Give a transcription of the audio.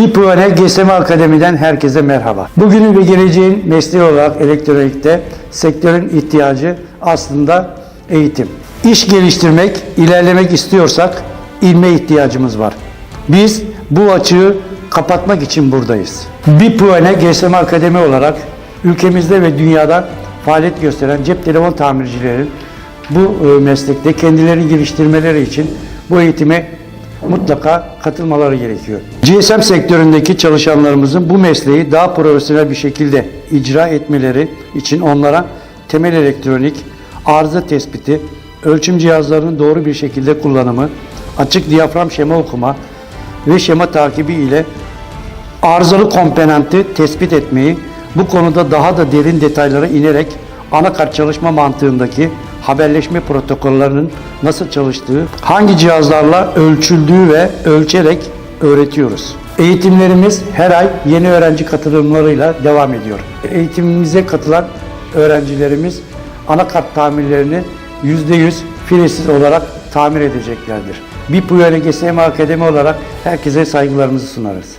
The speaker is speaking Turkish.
Bir Puane GSM Akademi'den herkese merhaba. Bugünün ve geleceğin mesleği olarak elektronikte sektörün ihtiyacı aslında eğitim. İş geliştirmek, ilerlemek istiyorsak ilme ihtiyacımız var. Biz bu açığı kapatmak için buradayız. Bir Puane GSM Akademi olarak ülkemizde ve dünyada faaliyet gösteren cep telefon tamircilerin bu e, meslekte kendilerini geliştirmeleri için bu eğitime mutlaka katılmaları gerekiyor. GSM sektöründeki çalışanlarımızın bu mesleği daha profesyonel bir şekilde icra etmeleri için onlara temel elektronik, arıza tespiti, ölçüm cihazlarının doğru bir şekilde kullanımı, açık diyafram şema okuma ve şema takibi ile arızalı komponenti tespit etmeyi, bu konuda daha da derin detaylara inerek anakart çalışma mantığındaki haberleşme protokollerinin nasıl çalıştığı, hangi cihazlarla ölçüldüğü ve ölçerek öğretiyoruz. Eğitimlerimiz her ay yeni öğrenci katılımlarıyla devam ediyor. Eğitimimize katılan öğrencilerimiz anakart tamirlerini %100 filesiz olarak tamir edeceklerdir. Bir Puyane GSM Akademi olarak herkese saygılarımızı sunarız.